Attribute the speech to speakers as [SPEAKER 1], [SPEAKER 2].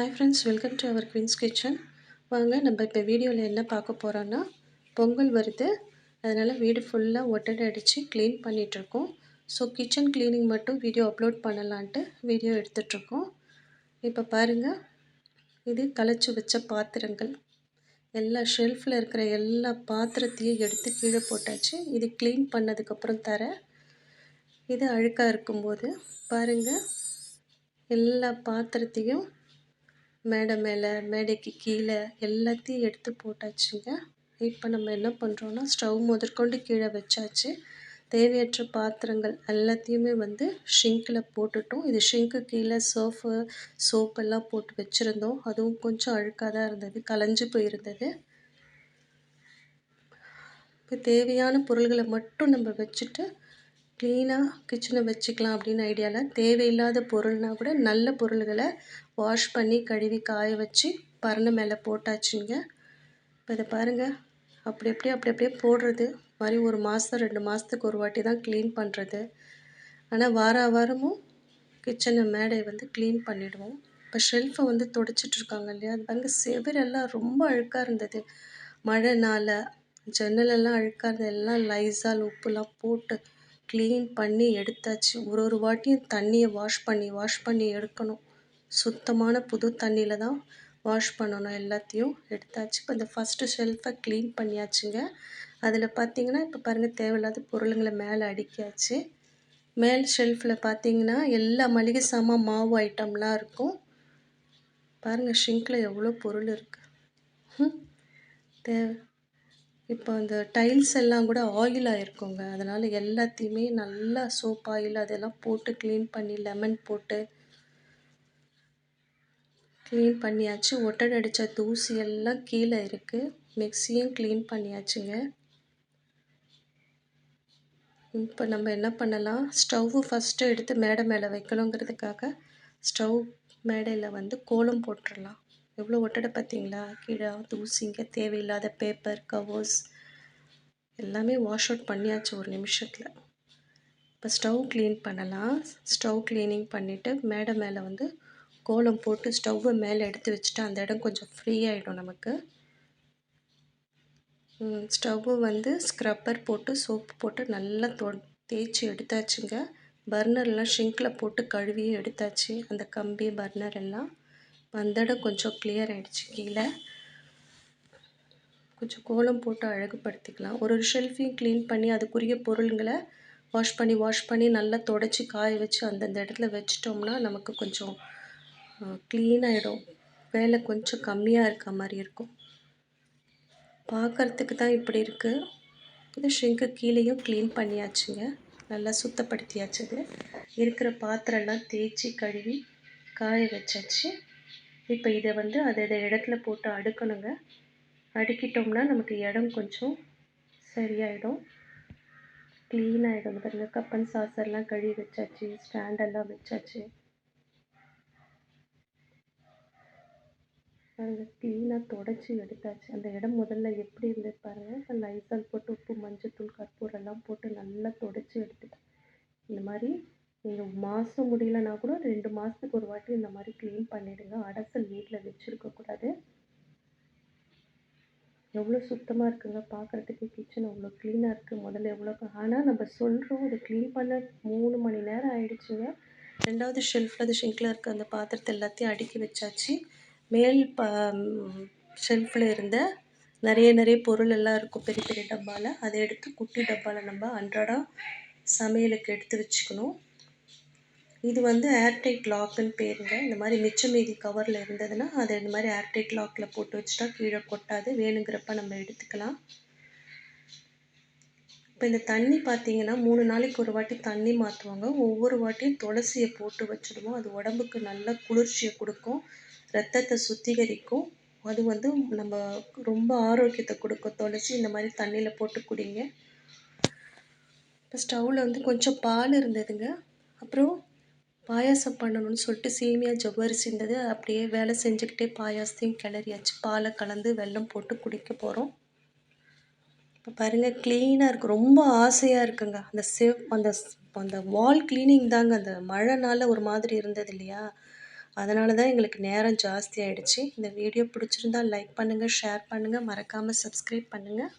[SPEAKER 1] Hi friends welcome to our queens kitchen வாங்க நம்ம இப்போ வீடியோவில் என்ன பார்க்க போகிறோன்னா பொங்கல் வருது. அதனால் வீடு ஃபுல்லாக ஒட்டடை அடித்து க்ளீன் பண்ணிகிட்ருக்கோம் ஸோ கிச்சன் க்ளீனிங் மட்டும் வீடியோ அப்லோட் பண்ணலான்ட்டு வீடியோ எடுத்துகிட்ருக்கோம் இப்போ பாருங்கள் இது களைச்சி வச்ச பாத்திரங்கள். எல்லா ஷெல்ஃபில் இருக்கிற எல்லா பாத்திரத்தையும் எடுத்து கீழே போட்டாச்சு. இது க்ளீன் பண்ணதுக்கப்புறம் தர. இது அழுக்காக இருக்கும்போது பாருங்கள் எல்லா பாத்திரத்தையும் மேடை மேலே மேடைக்கு கீழே எல்லாத்தையும் எடுத்து போட்டாச்சுங்க. இப்போ நம்ம என்ன பண்ணுறோன்னா ஸ்டவ் முதற்கொண்டு கீழே வச்சாச்சு. தேவையற்ற பாத்திரங்கள் எல்லாத்தையுமே வந்து ஷிங்கில் போட்டுட்டோம். இது ஷிங்க்கு கீழே சோஃபு சோப்பெல்லாம் போட்டு வச்சுருந்தோம். அதுவும் கொஞ்சம் அழுக்காக தான் இருந்தது கலைஞ்சு போயிருந்தது. இப்போ தேவையான பொருள்களை மட்டும் நம்ம வச்சுட்டு க்ளீனாக கிச்சனை வச்சுக்கலாம் அப்படின்னு ஐடியாவில் தேவையில்லாத பொருள்னால் கூட நல்ல பொருள்களை வாஷ் பண்ணி கழுவி காய வச்சு பரணை மேலே போட்டாச்சுங்க. இப்போ இதை பாருங்கள் அப்படி அப்படியே அப்படி அப்படியே போடுறது. மாதிரி ஒரு மாதம் ரெண்டு மாதத்துக்கு ஒரு வாட்டி தான் க்ளீன் பண்ணுறது ஆனால் வார வாரமும் கிச்சனை மேடை வந்து க்ளீன் பண்ணிவிடுவோம் இப்போ ஷெல்ஃபை வந்து துடைச்சிட்ருக்காங்க இல்லையா? அது பாருங்கள் செவிரெல்லாம் ரொம்ப அழுக்காக இருந்தது. மழைனால் ஜன்னலெல்லாம் அழுக்காக இருந்தது. எல்லாம் லைஸால் உப்புலாம் போட்டு க்ளீன் பண்ணி எடுத்தாச்சு. ஒரு ஒரு வாட்டியும் தண்ணியை வாஷ் பண்ணி வாஷ் பண்ணி எடுக்கணும். சுத்தமான புது தண்ணியில் தான் வாஷ் பண்ணணும் எல்லாத்தையும் எடுத்தாச்சு. இப்போ இந்த ஃபஸ்ட்டு ஷெல்ஃபை க்ளீன் பண்ணியாச்சுங்க. அதில் பார்த்திங்கன்னா இப்போ பாருங்கள் தேவையில்லாத பொருளுங்களை மேலே அடிக்காச்சு மேல் ஷெல்ஃபில் பார்த்தீங்கன்னா எல்லா மளிகை சாமான் மாவு ஐட்டம்லாம் இருக்கும். பாருங்கள் ஷிங்கில் எவ்வளோ பொருள் இருக்குது தேவை. இப்போ அந்த டைல்ஸ் எல்லாம் கூட ஆயிலாக இருக்குங்க அதனால் எல்லாத்தையுமே நல்லா சோப் ஆயில் அதெல்லாம் போட்டு க்ளீன் பண்ணி லெமன் போட்டு க்ளீன் பண்ணியாச்சு. ஒட்டடை அடித்த தூசி எல்லாம் கீழே இருக்குது மிக்சியும் க்ளீன் பண்ணியாச்சுங்க. இப்போ நம்ம என்ன பண்ணலாம்? ஸ்டவ்வு ஃபஸ்ட்டு எடுத்து மேடை மேலே வைக்கணுங்கிறதுக்காக ஸ்டவ் மேடையில் வந்து கோலம் போட்டுடலாம். எவ்வளோ ஒட்டடை பார்த்தீங்களா? கீழே தூசிங்க தேவையில்லாத பேப்பர் கவர்ஸ் எல்லாமே வாஷ் அவுட் பண்ணியாச்சு ஒரு நிமிஷத்தில். இப்போ ஸ்டவ் க்ளீன் பண்ணலாம். ஸ்டவ் க்ளீனிங் பண்ணிவிட்டு மேடை மேலே வந்து கோலம் போட்டு ஸ்டவ்வை மேலே எடுத்து வச்சுட்டு அந்த இடம் கொஞ்சம் ஃப்ரீ ஆகிடும் நமக்கு. ஸ்டவ்வு வந்து ஸ்க்ரப்பர் போட்டு சோப்பு போட்டு நல்லா தொ தேய்ச்சி எடுத்தாச்சுங்க. பர்னர்லாம் ஷிங்கில் போட்டு கழுவி எடுத்தாச்சு. அந்த கம்பி பர்னர் எல்லாம் அந்த கொஞ்சம் கிளியர் ஆகிடுச்சு கீழே. கொஞ்சம் கோலம் போட்டு அழகுபடுத்திக்கலாம். ஒரு ஒரு ஷெல்ஃபையும் க்ளீன் பண்ணி அதுக்குரிய பொருளுங்களை வாஷ் பண்ணி வாஷ் பண்ணி நல்லா தொடச்சி காய வச்சு அந்தந்த இடத்துல வச்சிட்டோம்னா நமக்கு கொஞ்சம் க்ளீன் ஆகிடும் வேலை கொஞ்சம் கம்மியாக இருக்க மாதிரி இருக்கும். பார்க்குறதுக்கு தான் இப்படி இருக்குது இது ஷிங்கு கீழேயும் க்ளீன் பண்ணியாச்சுங்க. நல்லா சுத்தப்படுத்தியாச்சுது இருக்கிற பாத்திரம்லாம் தேய்ச்சி கழுவி காய வச்சாச்சு. இப்போ இதை வந்து அதை இதை இடத்துல போட்டு அடுக்கணுங்க. அடுக்கிட்டோம்னா நமக்கு இடம் கொஞ்சம் சரியாயிடும். க்ளீன் ஆகிடும் பாருங்க கப்பன் சாசர்லாம் கழுவி வச்சாச்சு ஸ்டாண்டெல்லாம் வச்சாச்சு. பாருங்கள் க்ளீனாக தொடச்சி எடுத்தாச்சு. அந்த இடம் முதல்ல எப்படி இருந்தது பாருங்கள் லைசால் போட்டு உப்பு மஞ்சத்தூள் கற்பூரெல்லாம் போட்டு நல்லா தொடச்சி எடுத்துட்டேன். இந்த மாதிரி நீங்கள் மாதம் முடியலனா கூட ரெண்டு மாதத்துக்கு ஒரு வாட்டி இந்த மாதிரி க்ளீன் பண்ணிவிடுங்க அடசல் வீட்டில் வச்சுருக்கக்கூடாது எவ்வளோ சுத்தமாக இருக்குங்க பார்க்குறதுக்கு கிச்சன் அவ்வளோ க்ளீனாக இருக்குது முதல்ல எவ்வளோ ஆனால் நம்ம சொல்கிறோம் அதை க்ளீன் பண்ண மூணு மணி நேரம் ஆகிடுச்சுங்க ரெண்டாவது ஷெல்ஃபில் அது ஷிங்கில் இருக்க அந்த பாத்திரத்தை எல்லாத்தையும் அடுக்கி வச்சாச்சு. மேல் ப ஷெல்ஃபில் இருந்த நிறைய நிறைய பொருள் எல்லாம் இருக்கும். பெரிய பெரிய டப்பாவில் அதை எடுத்து குட்டி டப்பாவில் நம்ம அன்றாடம் சமையலுக்கு எடுத்து வச்சுக்கணும். இது வந்து ஏர்டைட் லாக்குன்னு பேருங்க. இந்த மாதிரி மிச்சம் மீதி கவரில் இருந்ததுன்னா அதை இந்த மாதிரி ஏர்டைட் லாக்கில் போட்டு வச்சுட்டா கீழே கொட்டாது. வேணுங்கிறப்ப நம்ம எடுத்துக்கலாம். இப்போ இந்த தண்ணி பார்த்தீங்கன்னா மூணு நாளைக்கு ஒரு வாட்டி தண்ணி மாற்றுவாங்க ஒவ்வொரு வாட்டியும் துளசியை போட்டு வச்சுடுவோம். அது உடம்புக்கு நல்ல குளிர்ச்சியை கொடுக்கும். ரத்தத்தை சுத்திகரிக்கும். அது வந்து நம்ம ரொம்ப ஆரோக்கியத்தை கொடுக்கும். துளசி இந்த மாதிரி தண்ணியில் போட்டு குடிங்க. இப்போ ஸ்டவ்வில் வந்து கொஞ்சம் பால் இருந்ததுங்க. அப்புறம் பாயாசம் பண்ணணும்னு சொல்லிட்டு சேமியா ஜவ்வரி இருந்தது அப்படியே வேலை செஞ்சுக்கிட்டே பாயாசத்தையும் கிளறியாச்சு. பாலை கலந்து வெல்லம் போட்டு குடிக்க போகிறோம் இப்போ பாருங்கள் க்ளீனாக இருக்குது ரொம்ப ஆசையாக இருக்குங்க. அந்த செவ் அந்த அந்த வால் க்ளீனிங் தாங்க. அந்த மழைனால ஒரு மாதிரி இருந்தது இல்லையா? அதனால தான் எங்களுக்கு நேரம் ஜாஸ்தி ஆகிடுச்சு இந்த வீடியோ பிடிச்சிருந்தா லைக் பண்ணுங்கள் ஷேர் பண்ணுங்கள் மறக்காமல் சப்ஸ்கிரைப் பண்ணுங்கள்